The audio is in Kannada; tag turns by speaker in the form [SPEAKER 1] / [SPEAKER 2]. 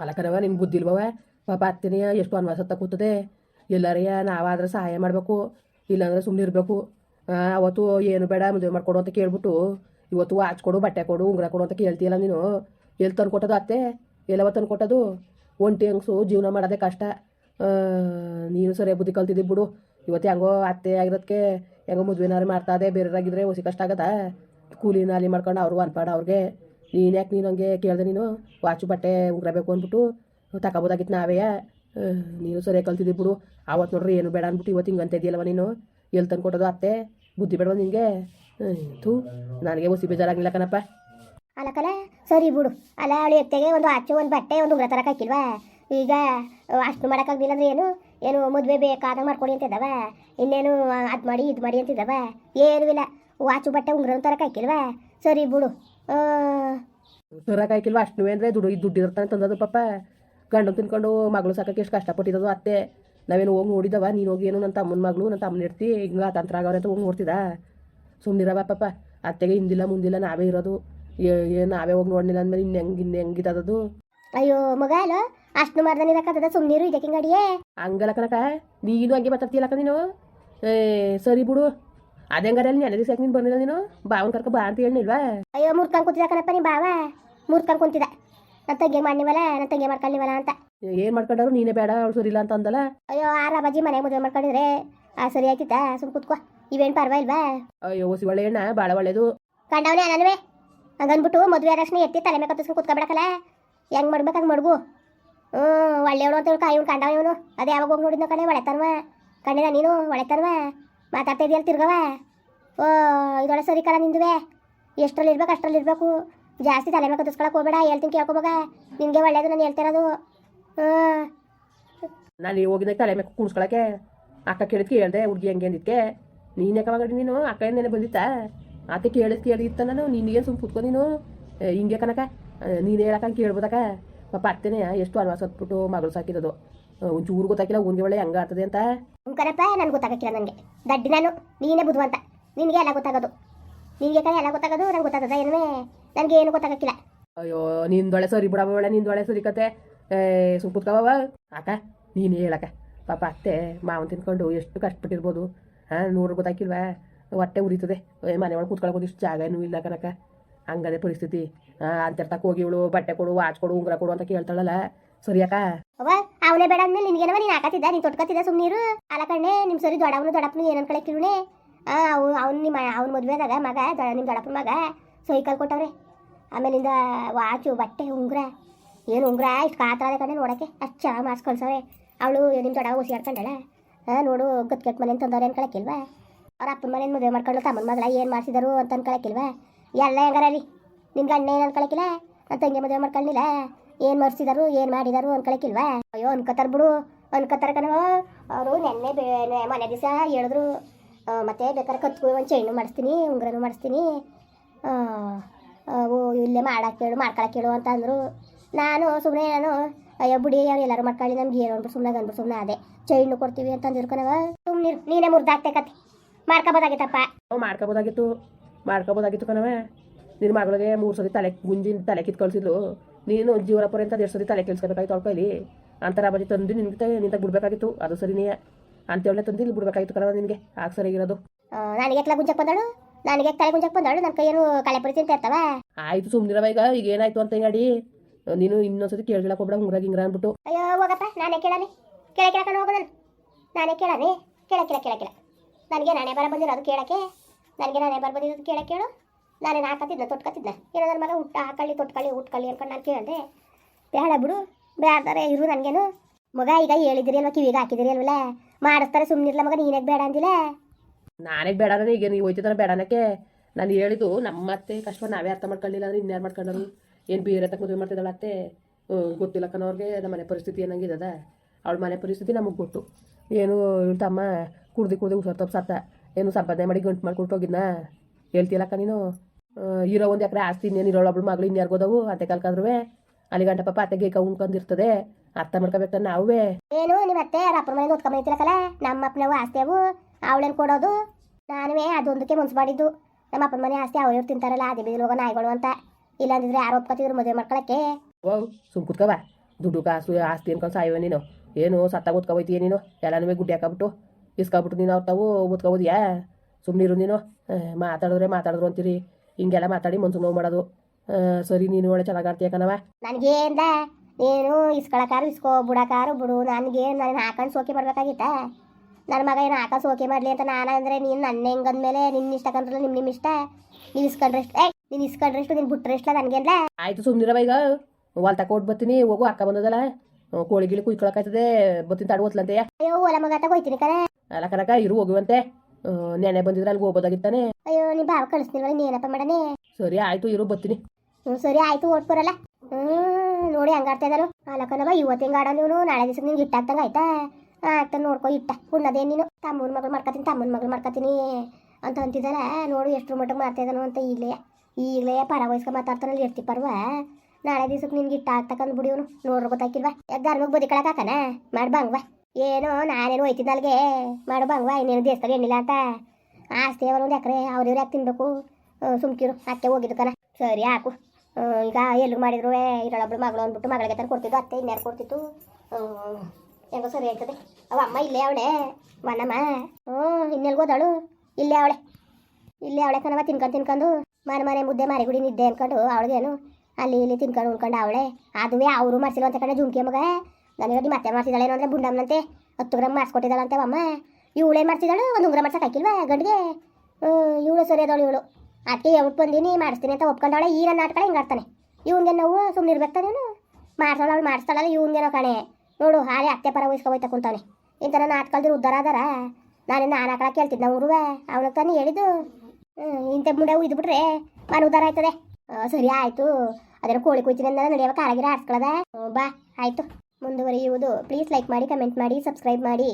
[SPEAKER 1] ಅಲ್ಲ ಕಣವ ನಿನ್ಗೆ ಬುದ್ಧಿ ಇಲ್ವವ? ಪಾಪ ಅತ್ತಿನ ಎಷ್ಟು ಅನ್ವಾಸ ಕೂತದೆ ಎಲ್ಲಾರಿಯ ನಾವಾದ್ರೆ ಸಹಾಯ ಮಾಡಬೇಕು, ಇಲ್ಲಾಂದ್ರೆ ಸುಮ್ಮನೆ ಇರಬೇಕು. ಅವತ್ತು ಏನು ಬೇಡ, ಮದುವೆ ಮಾಡ್ಕೊಡು ಅಂತ ಕೇಳ್ಬಿಟ್ಟು ಇವತ್ತು ವಾಚ್ ಕೊಡು, ಬಟ್ಟೆ ಕೊಡು, ಉಂಗುರ ಕೊಡು ಅಂತ ಕೇಳ್ತೀಯಲ್ಲ ನೀನು? ಎಲ್ಲಿ ತಂದು ಕೊಟ್ಟದು ಅತ್ತೆ? ಎಲ್ಲವ ತಂದು ಕೊಟ್ಟದು ಒಂಟಿ ಹೆಂಗ್ಸು ಜೀವನ ಮಾಡೋದೇ ಕಷ್ಟ. ನೀನು ಸರಿ ಬುದ್ಧಿ ಕಲ್ತಿದ್ದಿ ಬಿಡು. ಇವತ್ತು ಹೆಂಗೋ ಅತ್ತೆ ಆಗಿರೋದಕ್ಕೆ ಹೆಂಗೋ ಮದುವೆನಾರು ಮಾಡ್ತಾದೆ ಬೇರೆಯವರಾಗಿದ್ರೆ ಹೊಸಿ ಕಷ್ಟ ಆಗದ. ಕೂಲಿ ನಾಲಿ ಮಾಡ್ಕೊಂಡು ಅವ್ರಿಗೂ ಅನ್ಪಾಡ ಅವ್ರಿಗೆ. ನೀನು ಯಾಕೆ ನೀನು ಹಂಗೆ ಕೇಳಿದೆ ನೀನು ವಾಚು ಬಟ್ಟೆ ಉಂಗ್ರ ಬೇಕು ಅಂದ್ಬಿಟ್ಟು ತಗೋಬೋದಾಗಿತ್ತು ನಾವೇ ನೀನು ಸರಿ ಕಲ್ತಿದ್ದಿ ಬಿಡು ಆವತ್ತು ನೋಡ್ರಿ ಏನು ಬೇಡ ಅಂದ್ಬಿಟ್ಟು ಇವತ್ತು ಹಿಂಗೆ ಅಂತ ನೀನು ಎಲ್ಲಿ ತಂದು ಕೊಟ್ಟದು ಅತ್ತೆ ಬುದ್ಧಿ ಬೇಡವ ನಿನಗೆ ಥೂ ನನಗೆ ಹೊಸಿ ಬೇಜಾರಾಗಿಲ್ಲ ಕಣಪ್ಪ
[SPEAKER 2] ಅಲ್ಲ ಕಲ ಸರಿ ಬಿಡು ಅಲ್ಲ ಅವಳು ಎತ್ತೆಗೆ ಒಂದು ಆಚು ಒಂದು ಬಟ್ಟೆ ಒಂದು ಉಂಗ್ರ ಹಾಕಿಲ್ವಾ ಈಗ ಅಷ್ಟು ಮಾಡೋಕ್ಕಾಗಲಿಲ್ಲ ಅಂದ್ರೆ ಏನು ಏನು ಮದುವೆ ಬೇಕಾದಾಗ ಮಾಡ್ಕೊಡಿ ಅಂತಿದ್ದಾವ ಇನ್ನೇನು ಅದು ಮಾಡಿ ಇದು ಮಾಡಿ ಅಂತಿದ್ದಾವ ಏನೂ ಇಲ್ಲ ವಾಚು ಬಟ್ಟೆ ಉಂಗ್ರ ತರಕ್ಕೆ ಹಾಕಿಲ್ವಾ ಸರಿ ಬಿಡು ಆ,
[SPEAKER 1] ತರಕಾಯ್ಕಿಲ್ವ ಅಷ್ಟು ಅಂದರೆ ದುಡ್ಡು ದುಡ್ಡು ಇರ್ತಾನೆ ತಂದದು ಪಾಪ. ಗಂಡು ತಿನ್ಕೊಂಡು ಮಗಳು ಸಾಕಕ್ಕೆ ಎಷ್ಟು ಕಷ್ಟಪಟ್ಟಿದ್ದು ಅತ್ತೆ. ನಾವೇನು ಹೋಗಿ ನೋಡಿದವ? ನೀನು ಹೋಗಿ ಏನು ನನ್ನ ತಮ್ಮನ ಮಗಳು ನನ್ನ ತಮ್ಮನ ಇರ್ತಿ ಹಿಂಗ ತಂತ್ರ ಆಗವ್ರೆ ಅಂತ ಹೋಗಿ ನೋಡ್ತಿದ್ದ ಸುಮ್ಮನಿರವ ಪಾಪ. ಅತ್ತೆಗೆ ಹಿಂದಿಲ್ಲ ಮುಂದಿಲ್ಲ ನಾವೇ ಇರೋದು. ಏನು ನಾವೇ ಹೋಗಿ ನೋಡಲಿಲ್ಲ ಅಂದ್ಮೇಲೆ ಇನ್ನು ಹೆಂಗೆ ಇನ್ನು ಹೆಂಗಿದ್ದದು
[SPEAKER 2] ಅಯ್ಯೋ ಮಗ ಅಲ್ಲ? ಅಷ್ಟು ಮಾಡ್ದೆ ಇರಕ್ಕದ ಸುಮ್ಮನಿರು ಇದಕ್ಕೆ ಹಿಂಗಡಿಯೇ
[SPEAKER 1] ಹಂಗಲ್ಲ ಕಣಕ ನೀನು ಹಂಗೆ ಮಾತಾಡ್ತೀಯಲ್ಲಕ್ಕ ನೀನು? ಏ ಸರಿ ಬಿಡು. ಅದೇ ಹಂಗಾರಲ್ಲಿ ನೆನೆ ದಿವಸ ನೀನು ಬಂದಿಲ್ಲ ನೀನು? ಬಾವನ್ ಕರ್ಕ ಬಾ ಅಂತ ಹೇಳಿಲ್ವಾ?
[SPEAKER 2] ಅಯ್ಯೋ ಮುರ್ಕೊಂಡು ಕೂತಿದ ಕಣಪ್ಪ ನೀ ಬಾವ? ಮುರ್ಕೊಂಡು ಕುಂತಿದ ನನ್ನ ತಂಗಿ ಮಾಡಿವಲ್ಲ ನನ್ನ ತಂಗಿ ಮಾಡ್ಕೊಳ್ಳಿವಲ್ಲ ಅಂತ.
[SPEAKER 1] ಏನು ಮಾಡ್ಕೊಂಡ್ರು? ನೀನೇ ಬೇಡ ಅವ್ಳು ಸರಿ ಇಲ್ಲ ಅಂತ ಅಂದಲ್ಲ
[SPEAKER 2] ಅಯ್ಯೋ ಆ ರಾಬಾಜಿ ಮನೆ ಮದುವೆ ಮಾಡ್ಕೊಂಡಿದ್ರೆ ಆ ಸರಿ ಆಯ್ತಿತ್ತ? ಸುಮ್ ಕೂತ್ಕೋ. ಇವೇನು ಪರವಾಗಿಲ್ವಾ
[SPEAKER 1] ಅಯ್ಯೋ ಹೊಸಿ ಒಳ್ಳೆ ಎಣ್ಣ ಭಾಳ ಒಳ್ಳೇದು.
[SPEAKER 2] ಕಂಡವನೇ ಅನ್ನವೆ ಹಂಗನ್ಬಿಟ್ಟು ಮದುವೆ ಆದಕ್ಷಣ ಎತ್ತಿ ತಲೆ ಮೇಲೆ ಕತ್ತಿಸ್ಕೊಂಡು ಕುತ್ಕೊಬೇಕಲ್ಲ ಹೆಂಗ್ ಮಾಡ್ಬೇಕು ಹಂಗೆ ಮಡ್ಗು. ಹ್ಞೂ ಒಳ್ಳೆಯವಳು ಅಂತ ಹೇಳ್ಕ ಇವ್ನು ಕಂಡವ ಇವನು. ಅದೇ ಯಾವಾಗ ಹೋಗಿ ನೋಡಿದ್ನ ಕಣೆ ಒಳೆತನ್ವ ಕಣ್ಣಿನ ನೀನು ಒಳೆತನ್ವ ಮಾತಾಡ್ತಾ ಇದೆಯಲ್ಲ ತಿರ್ಗವ. ಓ ಇದೊಳ ಸರಿ ಕಣ ನಿಂದುವೆ. ಎಷ್ಟರಲ್ಲಿ ಇರ್ಬೇಕು ಅಷ್ಟರಲ್ಲಿ ಇರಬೇಕು ಜಾಸ್ತಿ ತಲೆ ಮೇಲೆ ಕತ್ತಿಸ್ಕೊಳಕ್ಕೆ ಹೋಗ್ಬೇಡ ಹೇಳ್ತೀನಿ ಕೇಳ್ಕೊಬೇಕ ನಿನಗೆ ಒಳ್ಳೇದು ನಾನು ಹೇಳ್ತಿರೋದು ಹ್ಞೂ
[SPEAKER 1] ನಾನು ಹೋಗಿದ್ದ ತಲೆ ಮೇಲೆ ಅಕ್ಕ ಕೇಳಿದ್ ಕೇಳ್ದೆ ಹುಡುಗಿ ಹೆಂಗೆ ಅಂದಿದ್ಕೆ. ನೀನು ಯಾಕವಾಗಡಿ ನೀನು? ಅಕ್ಕ ಏನೇನೆ ಬಂದಿತ್ತ? ಆತ ಕೇಳಿದ್ ಕೇಳಿತ್ತ ನಾನು ನಿನಗೆ ಸುಮ್ ಕುತ್ಕೊ ನೀನು? ಹಿಂಗೆ ಕನಕ ನೀನು ಹೇಳಕ್ಕ ಕೇಳ್ಬೋದಕ್ಕ. ಪಾಪ ಅತ್ತೆನೇ ಎಷ್ಟು ಅನ್ವಾಸ ಹೊತ್ಬಿಟ್ಟು ಮಗಳು ಸಾಕಿರೋದು ಒಂಚೂರು ಗೊತ್ತಾಕಿಲ್ಲ ಊನ್ಗೆ ಒಳ್ಳೆ ಹೆಂಗ ಆಗ್ತದೆ ಅಂತ.
[SPEAKER 2] ಕರಪ್ಪ ನನ್ಗೆ ಗೊತ್ತಾಗಕ್ಕಿಲ್ಲ ನನಗೆ ದಡ್ಡಿ ನಾನು ನೀನೇ ಬುದ್ಧಿವಂತ. ನಿನಗೆ ಎಲ್ಲ ಗೊತ್ತಾಗೋದು. ನಿನಗೆ ಕೈ ಎಲ್ಲ ಗೊತ್ತಾಗೋದು ನಂಗೆ ಗೊತ್ತಾಗದ ಏನೇ? ನನಗೆ ಏನು ಗೊತ್ತಾಗಕ್ಕಿಲ್ಲ.
[SPEAKER 1] ಅಯ್ಯೋ ನಿಂದೊಳೆ ಸರಿ ಬಿಡಬೇಡ ನಿಂದೊಳೆ ಸರಿ ಕತೆ. ಏ ಸುಮ್ ಕುತ್ಕವ ಅಕ್ಕ ನೀನು ಹೇಳಕ್ಕ. ಪಾಪ ಅತ್ತೆ ಮಾವನ್ ತಿನ್ಕೊಂಡು ಎಷ್ಟು ಕಷ್ಟಪಟ್ಟಿರ್ಬೋದು. ಹಾಂ ನೋಡ್ರಿ ಗೊತ್ತಾಕಿಲ್ವಾ ಹೊಟ್ಟೆ ಉರಿತದೆ. ಮನೆ ಒಳಗೆ ಕೂತ್ಕೊಳ್ಳೋದು ಇಷ್ಟು ಜಾಗನೂ ಇಲ್ಲ ಕನಕ ಹಂಗದೆ ಪರಿಸ್ಥಿತಿ. ಅಂತರ್ತಕ್ಕೆ ಹೋಗಿ ಇವಳು ಬಟ್ಟೆ ಕೊಡು ವಾಚ್ ಕೊಡು ಉಂಗುರ ಕೊಡು ಅಂತ ಕೇಳ್ತಾಳಲ್ಲ. ಅಕ್ಕ?
[SPEAKER 2] ಅವ ಅವನೇ ಬೇಡ ಅಂದ್ಮೇಲೆ ನಿನಗೇನವ ನೀನು ಹಾಕತ್ತಿದ್ದ ನೀನು ತೊಟ್ಕತ್ತಿದ್ದ ಸುಮ್ಮನೀರು ಅಲ್ಲ ಕಣ್ಣೆ ನಿಮ್ಮ ಸರಿ ದೊಡ್ಡವನು ದೊಡ್ಡಪ್ಪನು ಏನನ್ ಕಳೆ ಕಿರುಣೆ ಅವ್ನು ಅವ್ನು ನಿಮ್ಮ ಅವ್ನ ಮದುವೆದಾಗ ಮಗ ನಿಮ್ಮ ದೊಡ್ಡಪ್ಪನ ಮಗ ಸೈಕಲ್ ಕೊಟ್ಟವ್ರೆ. ಆಮೇಲಿಂದ ವಾಚು, ಬಟ್ಟೆ, ಉಂಗುರ. ಏನು ಉಂಗುರ? ಇಷ್ಟು ಕಾತಾದ ಕಡೆ ನೋಡೋಕ್ಕೆ ಅಷ್ಟು ಚೆನ್ನಾಗಿ ಮಾಡಿಸ್ಕೊಳ್ಸವೆ ಅವಳು ನಿಮ್ಮ ದೊಡ್ಡ ಓಸಿ ಹಾಡ್ಕೊಂಡಳ ನೋಡು ಗತ್ ಕೆಟ್ಟ ಮನೆ ಏನು ಅನ್ಕೊಳಕ್ಕಿಲ್ವಾ? ಅವ್ರ ಅಪ್ಪನ ಮನೇನ ಮದುವೆ ಮಾಡ್ಕೊಂಡು ತಮ್ಮನ ಮಗಳ ಏನು ಮಾಡ್ಸಿದಾರು ಅಂತ ಅನ್ಕೊಳಕ್ಕಿಲ್ವಾ? ಎಲ್ಲ ಹೆಂಗಾರ ರೀ ನಿಮ್ಮ ಗಂಡ ಏನು ಅನ್ಕೊಳಕ್ಕಿಲ್ಲ ನನ್ನ ತಂಗಿ ಮದುವೆ ಮಾಡ್ಕೊಂಡಿಲ್ಲ ಏನು ಮಾಡಿಸಿದಾರು, ಏನು ಮಾಡಿದಾರು ಅನ್ಕೊಳಕ್ಕಿಲ್ವಾ ಅಯ್ಯೋ, ಅನ್ಕೋತಾರ ಬಿಡು. ಅನ್ಕೋತಾರ ಕಣವ ಅವರು ನೆನ್ನೆ ಬೇ ಮನೆ ದಿವಸ ಹೇಳಿದ್ರು. ಮತ್ತೆ ಬೇಕಾದ್ರೆ ಕತ್ಕೊ ಒಂದು ಚೈನು ಮಾಡಿಸ್ತೀನಿ, ಉಂಗುರನು ಮಾಡಿಸ್ತೀನಿ. ಅವು ಇಲ್ಲೇ ಮಾಡಕ್ಕೆ ಹೇಳು ಮಾಡ್ಕೊಳಕ್ಕೆ ಹೇಳು ಅಂತ ಅಂದರು ನಾನು ಸುಮ್ಮನೆ ನಾನು ಅಯ್ಯೋ ಬುಡಿ ಅವ್ರು ಎಲ್ಲರೂ ಮಾಡ್ಕೊಳ್ಳಿ ನಮ್ಗೆ ಏನು ಅಂದ್ಬಿಟ್ಟು ಸುಮ್ಮನೆ ಅಂದ್ಬಿಟ್ಟು ಸುಮ್ಮನೆ ಅದೇ. ಚೈನು ಕೊಡ್ತೀವಿ ಅಂತ ಅಂದಿರ್ಕೊನವ ಸುಮ್ಮನೆ ನೀನೇ ಮುರ್ದಾಕ್ತೆ ಕತೆ ಮಾಡ್ಕೋಬೋದಾಗಿತ್ತಪ್ಪ.
[SPEAKER 1] ಓ ಮಾಡ್ಕೊಬೋದಾಗಿತ್ತು. ಮಾಡ್ಕೋಬೋದಾಗಿತ್ತು ಕಣವ ನಿನ್ನ ಮಗಳಿಗೆ ಮೂರು ಸರಿ ತಲೆ ಗುಂಜಿನ ತಲೆ ಕಿತ್ ಕಳ್ಸಿದ್ಲು ನೀನು ಜೀವನಪುರ ಅಂತ ಎರಡು ಸರಿ ತಲೆ ಕೆಲ್ಸ್ಕೊಬೇಕಾಯ್ತು ಅವ್ಳ ಅಂತರ ಬಜಿ ತಂದು ನಿನ್ಗೆ ನಿಂತ ಬಿಡ್ಬೇಕಾಗಿತ್ತು. ಅದು ಸರಿನೇ ಅಂತೇಳೆ ತಂದು ಇಲ್ಲಿ ಬಿಡ್ಬೇಕಾಗಿತ್ತು ಕಣವ ನಿನಗೆ. ಆಗ ಸರಿ
[SPEAKER 2] ಇರೋದು ನನಗೆ ಎಲ್ಲ ಗುಂಜಕ್ಕೆ ಬಂದಳು? ನನಗೆ ತಲೆ ಗುಂಜಕ್ ಬಂದಾಳು ನನ್ನ ಕೈಯೇನು ಕಳೆ ಪರಿ ತಿಂತ ಇರ್ತಾವ
[SPEAKER 1] ಆಯ್ತು ಸುಮ್ನಿರವ ಈಗ ಈಗ ಏನಾಯ್ತು ಅಂತ ಹಿಂಗಾಡಿ ನೀನು ಇನ್ನೊಂದ್ಸತಿ ಕೇಳ್ಕೊಳಕ್ ಹೋಗ್ಬೇಡ ಹುಂಗ್ರ ಗಿಂಗ್ರ ಅಂದ್ಬಿಟ್ಟು.
[SPEAKER 2] ಅಯ್ಯೋ ಹೋಗಪ್ಪ ನಾನೇ ಕೇಳಾನೆ. ಕೇಳ ಕೇಳಕೊಂಡು ಹೋಗು ನಾನು. ಕೇಳಾನೆ. ಕೇಳ ಕೇಳ ಕೇಳ ಕೇಳ. ನನಗೆ ನಾನೇ ಬರ ಬಂದಿರೋದು ಕೇಳಕ್ಕೆ. ನನಗೆ ನಾನೇ ಬರ ಬಂದಿರೋದು ಕೇಳಕ್ಕೆ ಕೇಳು ನಾನೇ ಹಾಕತ್ತಿದ್ನ ತೊಟ್ಕತ್ತಿದ್ನ. ಏನೋ ನನ್ನ ಮಗ ಹುಟ್ಟ ಹಾಕಳ್ಳಿ ತೊಟ್ಕಳ್ಳಿ ಹುಟ್ಕಳ್ಳಿ ಅನ್ಕೊಂಡು ನಾನು ಕೇಳಿದೆ. ಬೇಡ ಬಿಡು ಬೇಡಾರೆ ಇರು ನನಗೇನು. ಮಗ ಈಗ ಹೇಳಿದಿರಿ ಅಲ್ವಾ ಕಿವಿಗೆ ಹಾಕಿದಿರಿ ಅಲ್ವಲ್ಲ? ಮಾಡಿಸ್ತಾರೆ ಸುಮ್ಮನಿರ್ಲ ಮಗ ನೀನಾಗ ಬೇಡ ಅಂದಿಲ್ಲ?
[SPEAKER 1] ನಾನೇ ಬೇಡ ಈಗ ನೀವು ಹೋಯ್ತಿದ್ದಾನೆ ಬೇಡನಕ್ಕೆ? ನಾನು ಹೇಳಿದ್ದು, ನಮ್ಮ ಅತ್ತೆ ಕಷ್ಟ ನಾವೇ ಅರ್ಥ ಮಾಡ್ಕೊಳ್ಳಿಲ್ಲ ಅಂದ್ರೆ ಇನ್ಯಾರು ಮಾಡ್ಕೊಂಡ್ರು? ಏನು ಬೇರೆ ತಕ್ಕ ಮದುವೆ ಮಾಡ್ತಿದ್ದಾಳೆ ಅತ್ತೆ? ಗೊತ್ತಿಲ್ಲ ಕಣವ್ರಿಗೆ, ನಮ್ಮ ಮನೆ ಪರಿಸ್ಥಿತಿ ಏನಂಗಿದದ? ಅವಳ ಮನೆ ಪರಿಸ್ಥಿತಿ ನಮಗೆ ಗೊತ್ತು. ಏನು ತಮ್ಮ ಕುಡ್ದು ಕುಡ್ದು ಹುಷಾರು ತಪ್ಪು ಸತ್ತ ಏನು ಸಂಪಾದನೆ ಮಾಡಿ ಗಂಟು ಮಾಡ್ಕೊಟ್ಟು ಹೋಗಿದ್ನ? ಹೇಳ್ತಿಲ್ಲಕ್ಕ ನೀನು? ಇರೋ ಒಂದು ಎಕರೆ ಆಸ್ತಿ ಇನ್ನೇನು ಇರೋಳು ಒಬ್ಳು ಮಗಳು ಇನ್ಯಾರ್ಗೋದವು ಅತ್ತೆ ಕಾಲ್ಕಾದ್ರೂ ಅಲ್ಲಿ ಗಂಟ ಪಾಪ ಅತ್ತೆ ಗೇಕ ಉಣ್ಕೊಂಡಿರ್ತದೆ ಅರ್ಥ ಮಾಡ್ಕೋಬೇಕು ನಾವೇ.
[SPEAKER 2] ಏನು, ನಿಮ್ಮ ಅತ್ತೆ ಮನೆ ಓದ್ಕೊಂಬೈತಿರಕಲ್ಲ ನಮ್ಮ ಅಪ್ಪನವು ಆಸ್ತಿ ಅವಳೇನು ಕೊಡೋದು? ನಾನುವೇ ಅದೊಂದಕ್ಕೆ ಮುನ್ಸ್ಬಾಡಿದ್ದು ನಮ್ಮ ಅಪ್ಪನ ಮನೆ ಆಸ್ತಿ ಅವ್ರು ತಿಂತಾರಲ್ಲ ಅದೇ ಬೀದಿ ಹೋಗೋ ನಾಯಿಗಳು ಅಂತ. ಇಲ್ಲಾಂದಿದ್ರೆ ಯಾರು ಒಪ್ಕೊತಿದ್ರು ಮದುವೆ ಮಾಡ್ಕೊಳಕ್ಕೆ.
[SPEAKER 1] ಓ ಸುಮ್ ಕುತ್ಕವ ದುಡ್ಡು ಕಾಸು ಆಸ್ತಿ ಅನ್ಕೊಂಡು ಸಾಯುವ ನೀನು. ಏನು ಸತ್ತಾಗ ಓದ್ಕೊಬೋಯ್ತೀಯ ನೀನು? ಎಲ್ಲನೂ ಗುಡ್ಡಿ ಹಾಕಬಿಟ್ಟು. ಇಸ್ಕೊಬಿಟ್ಟು ನೀನು ಅವ್ರು ತಾವು ಓದ್ಕೊಬೋದಿಯಾ ಸುಮ್ಮನಿರು ನೀನು. ಮಾತಾಡಿದ್ರೆ ಮಾತಾಡಿದ್ರು ಅಂತೀರಿ. ಹಿಂಗೆಲ್ಲ ಮಾತಾಡಿ ಮನ್ಸು ನೋವು ಮಾಡೋದು. ಸರಿ ನೀನು ಒಳ್ಳೆ ಚೆನ್ನಾಗಿ ಆಡ್ತೀಯ ಕಣವ
[SPEAKER 2] ನನಗೇಂದ ನೀನು ಇಸ್ಕೊಳಕಾರು ಇಸ್ಕೋ ಬಿಡಕಾರು ಬಿಡು. ನನಗೆ ನಾನು ಹಾಕೊಂಡು ಸೋಕೆ ಮಾಡ್ಬೇಕಾಗಿತ್ತ ನನ್ನ ಮಗ ಏನು ಆಕಾಶ ಓಕೆ ಮಾಡಲಿ ಅಂತ ನಾನು ಅಂದರೆ ನೀನು ನನ್ನ ಹೆಂಗಂದ್ಮೇಲೆ ನಿನ್ನ ಇಷ್ಟ ಕಂದ್ರಲ್ಲ ನಿಮ್ಮ ನಿಮ್ಮ ಇಷ್ಟ? ನೀವು ಇಸ್ಕೊಂಡ್ರೆಷ್ಟು ಏ ನೀನು ಇಸ್ಕೊಂಡ್ರೆಷ್ಟು ನೀನು ಬಿಟ್ರೆಷ್ಟ ನನಗೆಲ್ಲ
[SPEAKER 1] ಆಯಿತು ಸುಮ್ಮನಿರವ ಈಗ. ಹೊಲ್ ತಕೊಟ್ಟು ಬರ್ತೀನಿ ಹೋಗು ಅಕ್ಕ ಬಂದದಲ್ಲ. ಕೋಳಿ ಗಿಳಿ ಕುಯ್ಕೊಳಕಾಯ್ತದೆ ಬರ್ತೀನಿ ತಡ ಓದ್ಲಂತೆಯ
[SPEAKER 2] ಅಯ್ಯೋ ಹೊಲ ಮಗ ತಗೋಯ್ತೀನಿ ಕಣೆ.
[SPEAKER 1] ಅಲ್ಲ ಕನಕ ಇರು ಹೋಗುವಂತೆ. ನೆನೆ ಬಂದಿದ್ರೆ ಅಲ್ಲಿ ಹೋಗೋದಾಗಿತ್ತಾನೆ
[SPEAKER 2] ಅಯ್ಯೋ ನೀ ಬಾವ ಕಳಿಸ್ತೀನಲ್ಲ ನೀನಪ್ಪ ಮಾಡನೆ
[SPEAKER 1] ಸರಿ ಆಯ್ತು ಇರು ಬರ್ತೀನಿ.
[SPEAKER 2] ಹ್ಞೂ ಸರಿ ಆಯ್ತು ಓಟ್ ಬರಲ್ಲ ಹ್ಞೂ ನೋಡಿ ಹಂಗಾಡ್ತಾ ಇದ್ದಾರು ಅಲ್ಲ ಇವತ್ತು ಹೆಂಗಾಡೋ ನೀವು ನಾಳೆ ದಿವಸ ನಿಂಗೆ ಇಟ್ಟಾಗ್ತಂಗೆ ಆಯ್ತಾ? ಆಗ್ತಾ ನೋಡ್ಕೊ, ಇಟ್ಟ. ಉಣ್ಣದೇ ನೀನು. ತಮ್ಮನ ಮಗಳು ಮಾಡ್ಕೊತೀನಿ ತಮ್ಮನ ಮಗಳು ಮಾಡ್ಕೊತೀನಿ ಅಂತ ಅಂತಿದ್ದಾರೆ ನೋಡು ಎಷ್ಟು ಮಟ್ಟಿಗೆ ಇದ್ದಾನು ಅಂತ ಈಗಲೇ. ಈಗಲೇ ಪರ ವಯಸ್ಕ ಮಾತಾಡ್ತಾನಲ್ಲಿ ಇರ್ತಿ ಪರ್ವ. ನಾಳೆ ದಿವ್ಸಕ್ಕೆ ನಿನ್ಗೆ ಇಟ್ಟ ಆಗ್ತಕ್ಕಂದು ಬಿಡಿ ಇವನು. ನೋಡ್ರ ಗೊತ್ತಾಕಿಲ್ವಾ? ಯಾಕೆ ಮಗ ಬದಿ ಕಳಕಾಕನ ಮಾಡಿ ಬಂಗ್ವಾ. ಏನೋ ನಾನೇನು ಹೋಯ್ತಿದ್ದ ಅಲ್ಲಿಗೆ ಮಾಡು ಬಂಗ್ವಾ, ಇನ್ನೇನು ದೇವಸ್ಥಾನ ಏನಿಲ್ಲ ಅಂತ. ಆಸ್ತಿ ಒಂದು ಎಕರೆ ಅವ್ರಿವ್ರು ಯಾಕೆ ತಿನ್ಬೇಕು? ಸುಮ್ಕಿರು ಅತ್ತೆ ಹೋಗಿದ್ದು ಸರಿ, ಹಾಕು. ಈಗ ಎಲ್ಲಿ ಮಾಡಿದ್ರು ಇರೋಳೊಬ್ಳು ಮಗಳು ಅಂದ್ಬಿಟ್ಟು ಮಗಳಿಗೆ ತಂದು ಕೊಡ್ತಿದ್ದು, ಅತ್ತೆ ಇನ್ಯಾರು ಕೊಡ್ತಿತ್ತು? ಹೆಂಗೋ ಸರಿ ಆಯ್ತದೆ. ಅವ ಅಮ್ಮ ಇಲ್ಲೇ ಅವಳೆ, ಮನಮ್ಮ. ಹ್ಞೂ ಇನ್ನೆಲ್ಲಿ ಹೋದಳು ಇಲ್ಲೇ ಅವಳೆ. ಇಲ್ಲೇ ಅವಳೆ ಕಣವ ತಿನ್ಕೊಂಡು ತಿನ್ಕೊಂಡು. ಮನೆ ಮನೆ ಮುದ್ದೆ ಮಾರಿಗುಡಿ ನಿದ್ದೆ ಅನ್ಕೊಂಡು ಅವಳಿಗೇನು. ಅಲ್ಲಿ ಇಲ್ಲಿ ತಿನ್ಕೊಂಡು ಉಣ್ಕೊಂಡು ಅವಳೆ. ಅದುವೇ ಅವರು ಮಾಡಿಸಿಲ್ಲ ಅಂತ ಕಡೆ ಜುಮ್ಕಿ ಮಗ. ನನಗೆ ಮತ್ತೆ ಮಾಡ್ತಿದ್ದಾಳೇನೋ ಅಂದರೆ ಬುಂಡಮ್ಮನಂತೆ. ಹತ್ತು ಗ್ರಾಮ್ ಮಾಡಿಸ್ಕೊಟ್ಟಿದ್ದಾಳಂತೆ ಅಮ್ಮ. ಇವಳೇನು ಮಾಡ್ತಿದ್ದಾಳು ಒಂದು ಉಂಗ್ರ ಮಾಡ್ಸಕ್ಕೆ ಹಾಕಿಲ್ವಾ ಗಂಡಿಗೆ? ಇವಳು ಸರಿ ಅದಳು ಇವಳು. ಅದಕ್ಕೆ ಎವಟ್ ಬಂದೀನಿ, ಮಾಡಿಸ್ತೀನಿ ಅಂತ ಒಪ್ಕೊಂಡವಳೆ ಈ ನನ್ನ ನಾಟಕ ಹಿಂಗೆ ಆಡ್ತಾನೆ ಇವ್ನಿಗೆ ನಾವು ಸುಮ್ಮನೆ ಇರ್ಬೇಕು ತಾನೇನು? ಮಾಡ್ಸೋಳು ಅವಳು, ಮಾಡಿಸ್ತಾಳಲ್ಲ, ಇವ್ನಿಗೇನೋ ಕಣೆ. ನೋಡು ಹಾಲೆ ಅತ್ತೆ ಪರ ವಹಿಸ್ಕೊಬೋಯ್ತಾ ಕುಂತಾನೆ ಇಂತ ನನ್ನ ನಾಟಕಲ್ದಿರು ಉದ್ದಾರ ಅದಾರ. ನಾನು ನಾನು ಆಕಳ ಕೇಳ್ತಿದ್ದ ಹುಡುಗ ಅವನಿಗೆ ತಾನೇ ಹೇಳಿದ್ದು ಇಂಥ ಮುಂಡೆ ಉಯ್ದುಬಿಟ್ರೆ ನಾನು ಉದ್ದಾರ ಆಯ್ತದೆ. ಸರಿ ಆಯಿತು. ಅದರ ಕೋಳಿ ಕುಯ್ತೀನಿ ಅಂದ್ರೆ ನಡೆಯವ ಕಾರಾಗಿರ ಆಡ್ಸ್ಕೊಳ್ಳೋದ ಬಾ, ಆಯಿತು. ಮುಂದುವರಿಯುವುದು. ಪ್ಲೀಸ್ ಲೈಕ್ ಮಾಡಿ ಕಮೆಂಟ್ ಮಾಡಿ ಸಬ್ಸ್ಕ್ರೈಬ್ ಮಾಡಿ.